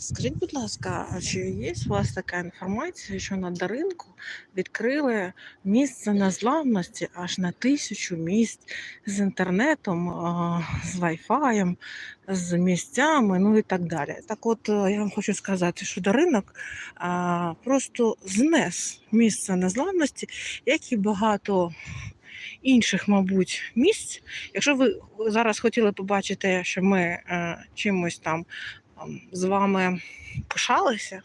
Скажіть, будь ласка, чи є у вас така інформація, що на Даринку відкрили місце незламності аж на тисячу місць з інтернетом, з вайфаєм, з місцями, ну і так далі. Так от е, я вам хочу сказати, що Даринок просто знес місце незламності, як і багато інших, мабуть, місць. Якщо ви зараз хотіли побачити, що ми е, чимось там ам, з вами пишалися,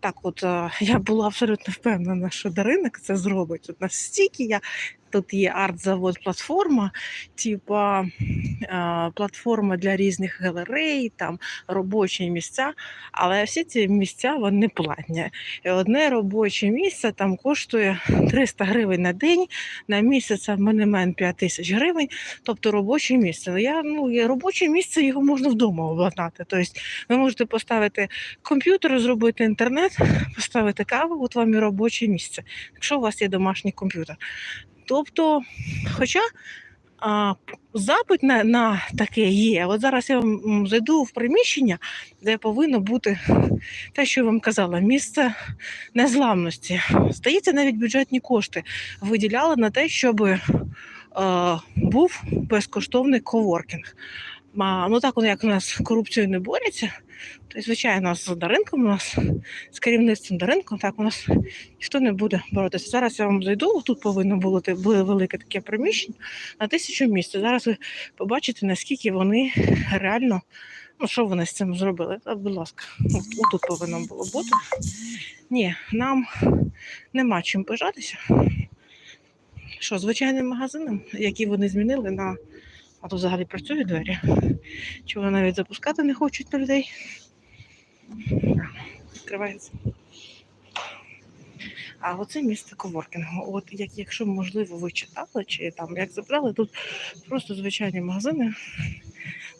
так от е, я була абсолютно впевнена, що Даринок це зробить. Тут настільки я. Тут є арт-завод платформа, типа е, платформа для різних галерей, там робочі місця. Але всі ці місця вони платні. І одне робоче місце там коштує 300 гривень на день, на місяць абонемент 5 тисяч гривень, тобто робоче місце. Я, ну, робоче місце, його можна вдома обладнати. Тобто ви можете поставити комп'ютер, зробити інтернет, поставити каву, от вам і робоче місце, якщо у вас є домашній комп'ютер. Тобто, хоча а, запит на, на таке є. От зараз я вам зайду в приміщення, де повинно бути те, що я вам казала, місце незламності. Здається, навіть бюджетні кошти виділяли на те, щоб е, був безкоштовний коворкінг. А, ну так воно як у нас корупцією не борються, то звичайно з Даринком у нас з керівництвом Даринком, так у нас ніхто не буде боротися. Зараз я вам зайду. Тут повинно бути було велике таке приміщення на тисячу місць. Зараз ви побачите, наскільки вони реально. Ну, що вони з цим зробили? Та, будь ласка, от, тут повинно було бути. Ні, нам нема чим пижатися. Що, звичайним магазином, які вони змінили на. А тут взагалі працюють двері. Чи вони навіть запускати не хочуть на людей? Відкривається. А оце місце коворкінгу. От як, якщо можливо ви читали, чи там як забрали, тут просто звичайні магазини.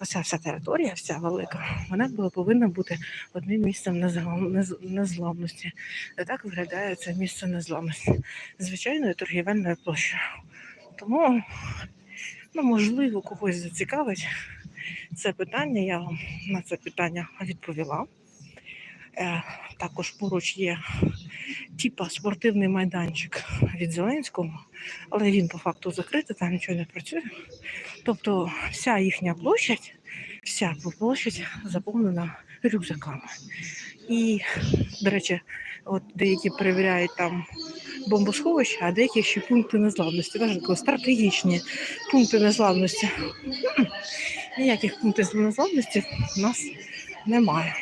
Оця вся територія, вся велика, вона була повинна бути одним місцем незламності. І так виглядає це місце незламності. Звичайною торгівельною площею. Тому, ну, можливо, когось зацікавить це питання. Я вам на це питання відповіла. Е, також поруч є типа спортивний майданчик від Зеленського, але він по факту закритий, там нічого не працює. Тобто вся їхня площадь, вся площадь заповнена рюкзаками. І, до речі, от деякі перевіряють там бомбосховища, а деякі ще пункти. Навіть такі стратегічні пункти незламності. Ніяких пунктів незламності у нас немає.